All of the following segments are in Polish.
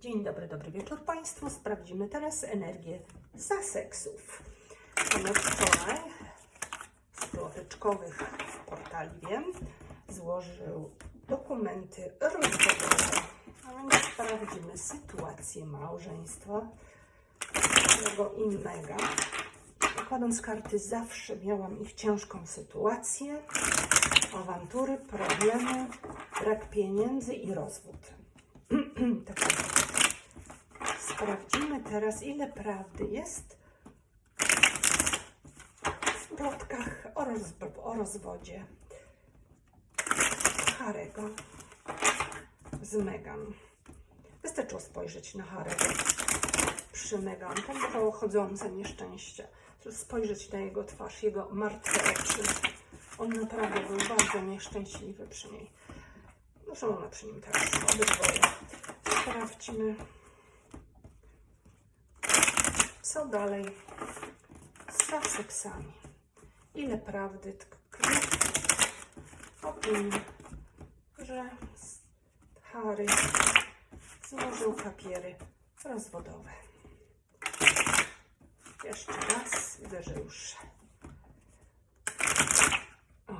Dzień dobry, dobry wieczór Państwu. Sprawdzimy teraz energię Sussexów. Ponieważ wczoraj z ploteczkowych portali wiem, złożył dokumenty rozwodowe. A więc sprawdzimy sytuację małżeństwa tego innego. Układając karty zawsze miałam ich ciężką sytuację, awantury, problemy, brak pieniędzy i rozwód. Tak. Sprawdzimy teraz, ile prawdy jest w plotkach o, roz, o rozwodzie Harego z Megan. Wystarczyło spojrzeć na Harego przy Megan. To było chodzące nieszczęście. Spojrzeć na jego twarz, jego martwe oczy. On naprawdę był bardzo nieszczęśliwy przy niej. Zresztą ona przy nim teraz obydwoje. Sprawdźmy, co dalej z Sussexami. Ile prawdy tkwi o tym, że Harry złożył papiery rozwodowe. Jeszcze raz, widzę, że już. O,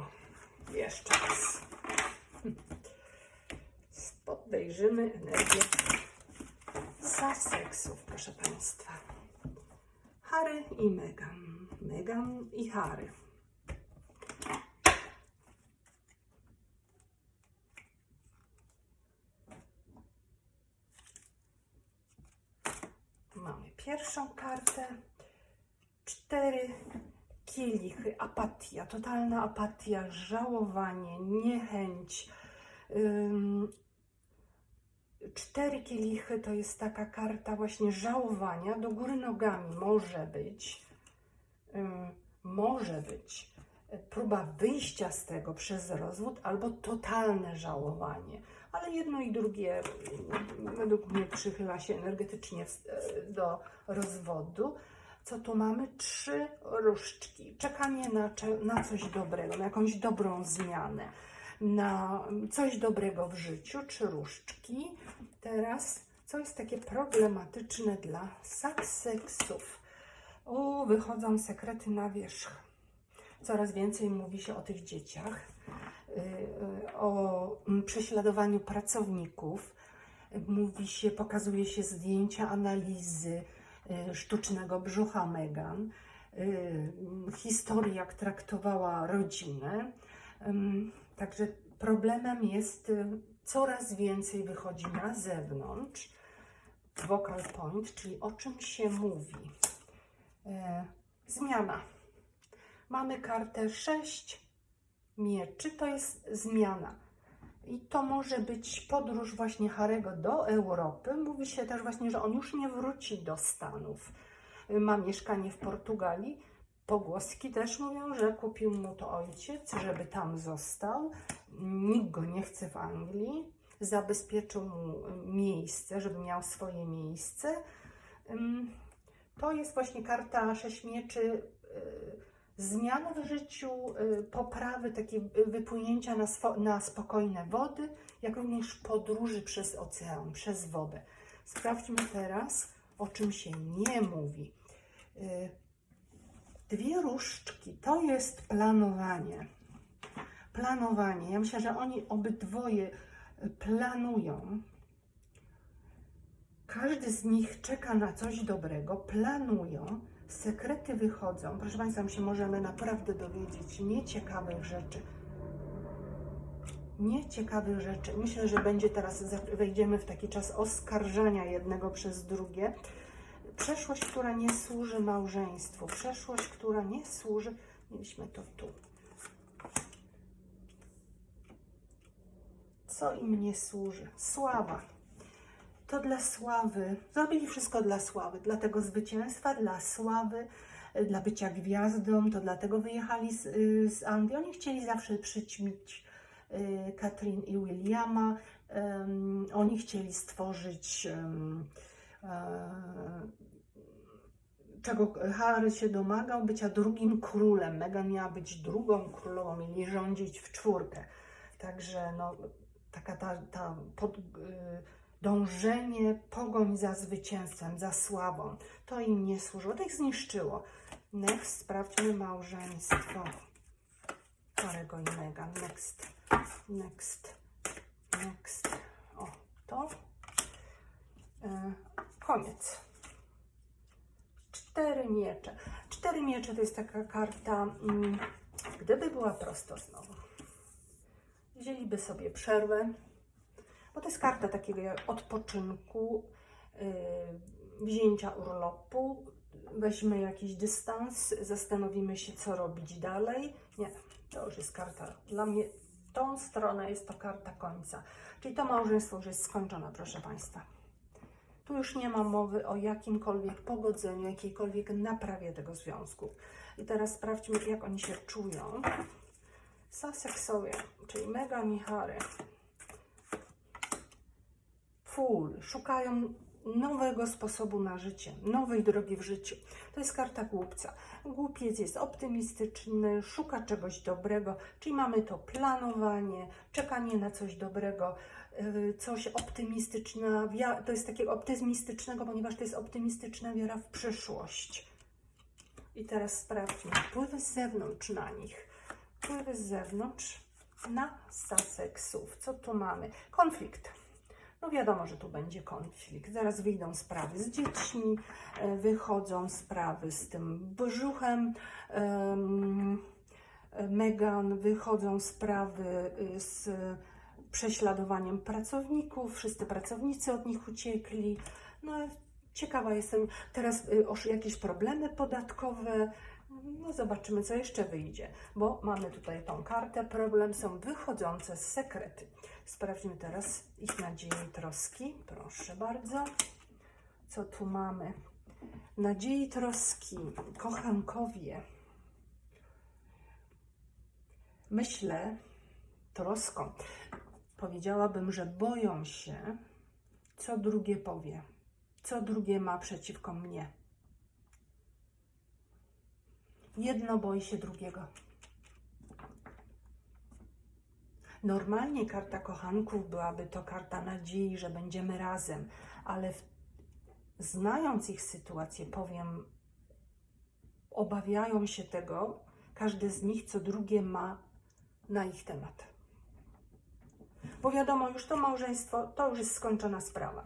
jeszcze raz. Podejrzymy energię Sussexów, proszę Państwa. Harry i Meghan. Meghan i Harry. Mamy pierwszą kartę. Cztery kielichy. Apatia, totalna apatia, żałowanie, niechęć. Cztery kielichy to jest taka karta właśnie żałowania do góry nogami. Może być, może być próba wyjścia z tego przez rozwód albo totalne żałowanie. Ale jedno i drugie mm, według mnie przychyla się energetycznie e, do rozwodu. Co tu mamy? Trzy różdżki. Czekanie na, na coś dobrego, na jakąś dobrą zmianę, na coś dobrego w życiu, trzy różdżki. Teraz, co jest takie problematyczne dla Sussexów? O, wychodzą sekrety na wierzch. Coraz więcej mówi się o tych dzieciach, y, y, o mm, prześladowaniu pracowników. Mówi się, pokazuje się zdjęcia, analizy y, sztucznego brzucha Megan, historii, jak traktowała rodzinę. Także problemem jest, y, coraz więcej wychodzi na zewnątrz. Vocal point, czyli o czym się mówi. E, zmiana. Mamy kartę 6 mieczy, to jest zmiana. I to może być podróż właśnie Harego do Europy. Mówi się też właśnie, że on już nie wróci do Stanów. Ma mieszkanie w Portugalii. Pogłoski też mówią, że kupił mu to ojciec, żeby tam został. Nikt go nie chce w Anglii. Zabezpieczył mu miejsce, żeby miał swoje miejsce. To jest właśnie karta sześć mieczy. y, Zmian w życiu, y, poprawy, takie y, wypłynięcia na, na spokojne wody, jak również podróży przez ocean, przez wodę. Sprawdźmy teraz, o czym się nie mówi. Dwie różdżki to jest planowanie. Planowanie. Ja myślę, że oni obydwoje y, planują. Każdy z nich czeka na coś dobrego, planują, sekrety wychodzą. Proszę Państwa, my się możemy naprawdę dowiedzieć nieciekawych rzeczy. Nieciekawych rzeczy. Myślę, że będzie teraz, wejdziemy w taki czas oskarżania jednego przez drugie. Przeszłość, która nie służy małżeństwu, przeszłość, która nie służy. Mieliśmy to tu. Co im nie służy? Sława to dla sławy. Zrobili wszystko dla sławy, dla tego zwycięstwa, dla sławy, y, dla bycia gwiazdą. To dlatego wyjechali z, y, z Anglii. Oni chcieli zawsze przyćmić y, Katrin i Williama. Ym, Oni chcieli stworzyć e, czego Harry się domagał, bycia drugim królem. Meghan miała być drugą królową, mieli rządzić w czwórkę. Także no, taka ta, ta pod, y, dążenie, pogoń za zwycięstwem, za sławą. To im nie służyło, to ich zniszczyło. Next, sprawdźmy małżeństwo. Harego i Meghan. Next, next, next. O, to. Koniec. Cztery miecze. Cztery miecze to jest taka karta, mm, gdyby była prosto znowu. Wzięliby sobie przerwę, bo to jest karta takiego odpoczynku, yy, wzięcia urlopu, weźmy jakiś dystans, zastanowimy się, co robić dalej. Nie, to już jest karta. Dla mnie tą stronę jest to karta końca. Czyli to małżeństwo już jest skończone, proszę Państwa. Tu już nie ma mowy o jakimkolwiek pogodzeniu, jakiejkolwiek naprawie tego związku. I teraz sprawdźmy, jak oni się czują. Sussexowie, czyli Meghan i Harry. Full, szukają nowego sposobu na życie, nowej drogi w życiu. To jest karta głupca. Głupiec jest optymistyczny, szuka czegoś dobrego, czyli mamy to planowanie, czekanie na coś dobrego, coś optymistyczne. wia- To jest takiego optymistycznego, ponieważ to jest optymistyczna wiara w przyszłość. I teraz sprawdźmy wpływy z zewnątrz na nich. Wpływy z zewnątrz na Sussexów. Co tu mamy? Konflikt. No wiadomo, że tu będzie konflikt. Zaraz wyjdą sprawy z dziećmi, e, wychodzą sprawy z tym brzuchem. em, Megan, wychodzą sprawy y, z prześladowaniem pracowników. Wszyscy pracownicy od nich uciekli. No, ciekawa jestem teraz y, jakieś problemy podatkowe. No zobaczymy, co jeszcze wyjdzie, bo mamy tutaj tą kartę. Problem są wychodzące z sekrety. Sprawdźmy teraz ich nadzieje i troski. Proszę bardzo. Co tu mamy? Nadzieje i troski, kochankowie. Myślę, troską. Powiedziałabym, że boją się, co drugie powie, co drugie ma przeciwko mnie. Jedno boi się drugiego. Normalnie karta kochanków byłaby to karta nadziei, że będziemy razem, ale w, znając ich sytuację, powiem, obawiają się tego, każdy z nich, co drugie ma na ich temat. Bo wiadomo, już to małżeństwo to już jest skończona sprawa.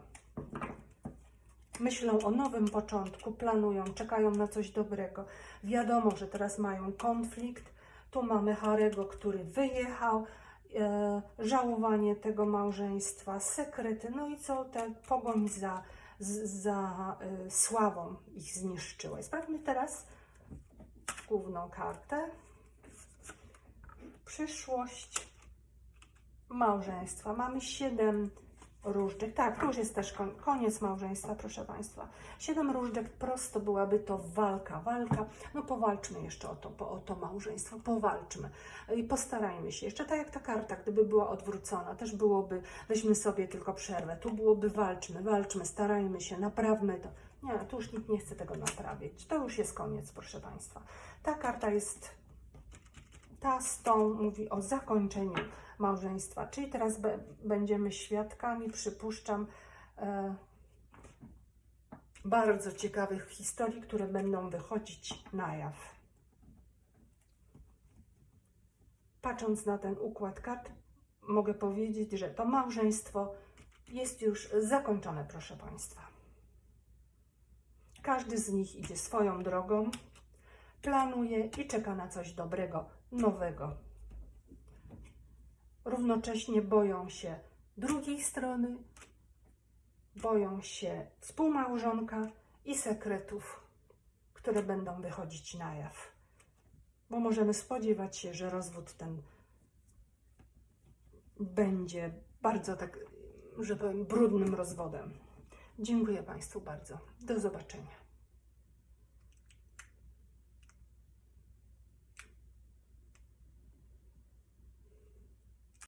Myślą o nowym początku, planują, czekają na coś dobrego. Wiadomo, że teraz mają konflikt. Tu mamy Harego, który wyjechał, e, żałowanie tego małżeństwa, sekrety, no i co te pogoń za, za e, sławą ich zniszczyła. Sprawdźmy teraz główną kartę. Przyszłość małżeństwa. Mamy siedem różdżek. Tak, tu już jest też koniec małżeństwa, proszę Państwa. Siedem różdżek prosto byłaby to walka, walka. No powalczmy jeszcze o to, o to małżeństwo, powalczmy i postarajmy się. Jeszcze tak jak ta karta, gdyby była odwrócona, też byłoby, weźmy sobie tylko przerwę. Tu byłoby walczmy, walczmy, starajmy się, naprawmy to. Nie, tu już nikt nie chce tego naprawić. To już jest koniec, proszę Państwa. Ta karta jest ta z tą mówi o zakończeniu małżeństwa. Czyli teraz będziemy świadkami, przypuszczam, e, bardzo ciekawych historii, które będą wychodzić na jaw. Patrząc na ten układ kart, mogę powiedzieć, że to małżeństwo jest już zakończone, proszę Państwa. Każdy z nich idzie swoją drogą, planuje i czeka na coś dobrego, nowego. Równocześnie boją się drugiej strony, boją się współmałżonka i sekretów, które będą wychodzić na jaw. Bo możemy spodziewać się, że rozwód ten będzie bardzo tak, że powiem, brudnym rozwodem. Dziękuję Państwu bardzo. Do zobaczenia.